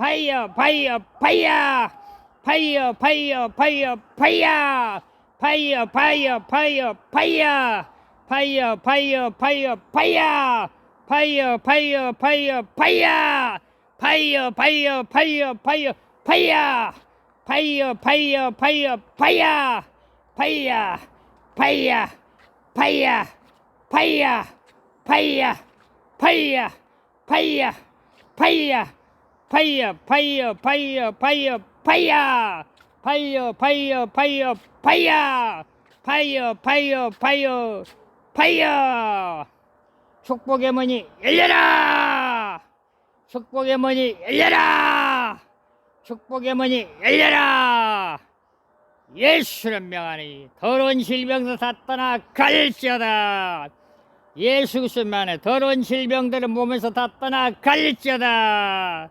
야 파이야 파이야 파이야 파이야 파이야 파이야 파이야 파이야 파이야 파이어 파이어 파이어 파이어 파이어 파이어 파이어 파이어 파이어 파이어 파이어 파이어 파이어 파이어 파이어 파이어 파이어 파이어 파이어 파이어 파이어! 파이어 파이어 파이어 파이어! 파이어 파이어 파이어 파이어! 축복의 문이 열려라! 축복의 문이 열려라! 축복의 문이 열려라! 예수를 명하니 더러운 질병도 다 떠나 갈지어다! 예수 그리스도만의 더러운 질병들은 몸에서 다 떠나 갈지어다.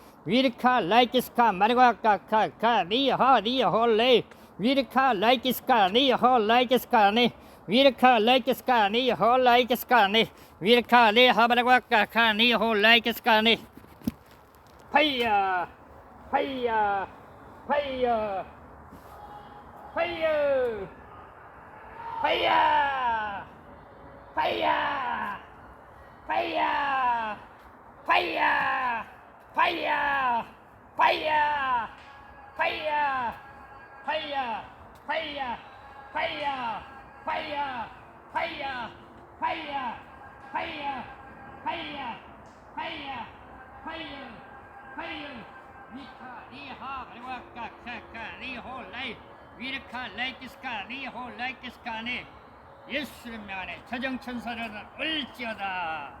위르카 라이키스카 마르과카 카카 리하 리홀레 위르카 라이키스카 리호 라이키스카니 위르 파이야 파이야 파이야 파이야 파이야 파이야 파이야 파이야 파이야 파이야 파이야 파이야 파이야 파이야 미카 리하 리와카 카카 리호 라이 위르카 라이키스카 리호 라이키스카니 예수를 명하네 저정천사들은 올지어다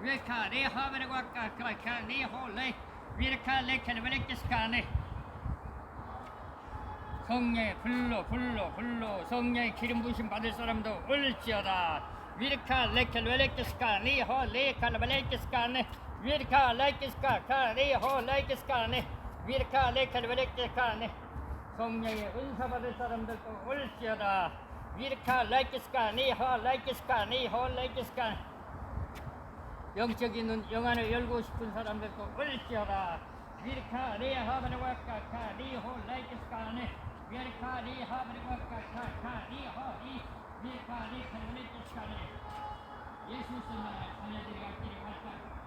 Vikari har vi det godt, kan vi holde virkelig knvelkeskane. 성에 불러 불러 불러 성에 기름 부신 받을 사람도 을지어다. 위르카 레켈 웨레키스카니 허 레칼 웨레키스카네 Virka laikiska 카레 호 laikiska 네 virka laikiska 네 성령의 은사 받을 사람들도 올지어다 virka laikiska 네호 laikiska 네호 laikiska 영적인 영안을 열고 싶은 사람들도 올지어다 virka 네하 바르와카 카 네호 laikiska 네 virka 네하 바르와카 카카 네호 이 virka 네카 laikiska 네 예수 이름으로 전해드리기 바랍니다.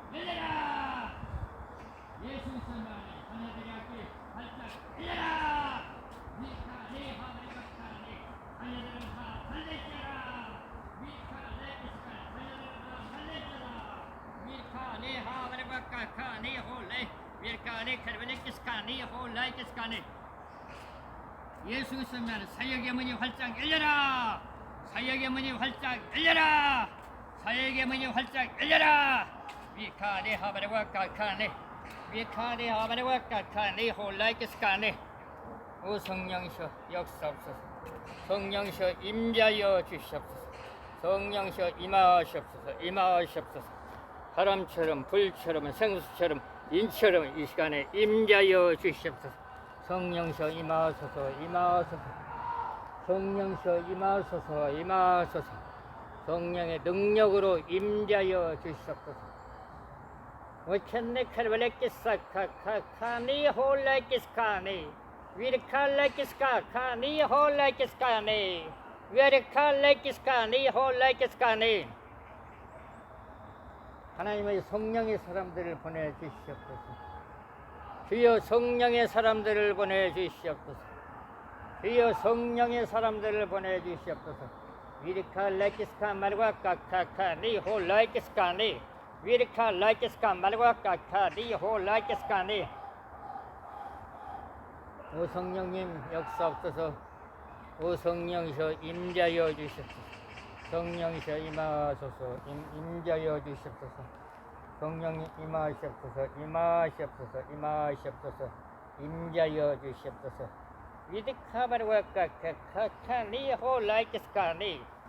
예수 있으면 사역의 문이 활짝 열려라 사역의 문이 활짝 열려라 사역의 문이 활짝 열려라 위카네 하바레와 카카네. 위카네 하바레와 카카네 홀라이키스카네. 오 성령이셔 역사옵소서. 성령이셔 임자여 주시옵소서. 성령이셔 임하시옵소서 임하시옵소서. 바람처럼 불처럼 생수처럼 인처럼 이 시간에 임자여 주시옵소서. 성령이셔 임하소서 임하소서. 성령이셔 임하소서 임하소서. 성령의 능력으로 임자여 주시옵소서 मुझने खरबले किस्सा खा खा खानी हो लै किसका ने विरखा लै किसका खानी हो लै किसका ने विरखा लै किसका नी हो लै किसका ने 하나님의 성령의 사람들을 보내주시옵소서. 주여 성령의 사람들을 보내주시옵소서. 주여 성령의 사람들을 보내주시옵소서. 위리카 레키스카 말과 카카카 니홀 레키스카니 위리카 라이키스카 말과 카카니 홀라이키스카니. 오 성령님 역사옵소서. 오 성령이셔 임자여 주시옵소서. 성령이셔 임하소서. 임, 임자여 주시옵소서. 성령님 임하시옵소서. 임하시옵소서. 임하시옵소서. 임자여 주시옵소서. 위드카바르와 카카카니 홀라이키스카니. 위카니 하바르와 카카카니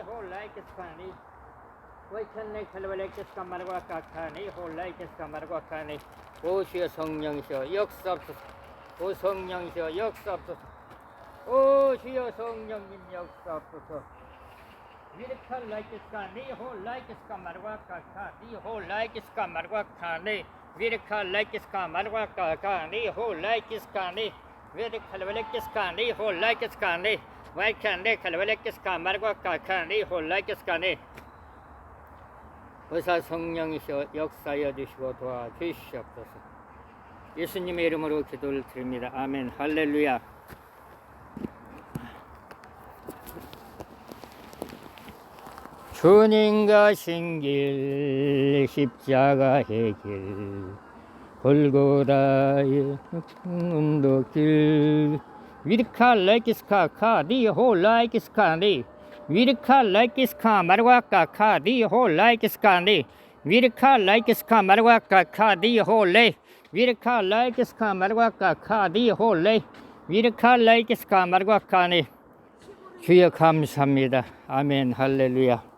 홀라이키스카니. 와이칸네 칼발레키스카 마르과 카카니 홀라이키스카 마르과 카니. 오 주여 성령이셔 역사옵소서. 오 성령이셔 역사옵소서. 오 주여 성령님 역사옵소서. 위르칼 라이키스카 니호 라이키스카 마르과 카카 니호 라이키 스카 마르과 카니 위르칼 라이키스카 마르과 카카 니호 라이키스카 니 위르칼 벨레키스카 니호 라이키스카 니 와이칸네 칼벨레키스카 마르과 카카 니호 라이키스카 니 의사 성령이셔 역사여 주시고 도와주시옵소서. 예수님의 이름으로 기도를 드립니다. 아멘. 할렐루야. 주님 가신 길 십자가의 길 골고다의 언덕길. 위르카 라이키스카 카디호 라이키스카니 위르카 라이키스카 마르와카 카디호 라이키스카니 위르카 라이키스카 마르와카 카디호 레. 위르카 라이키스카 마르와카 카디호 레. 위르카 라이키스카 마르와카니. 주여 감사합니다. 아멘. 할렐루야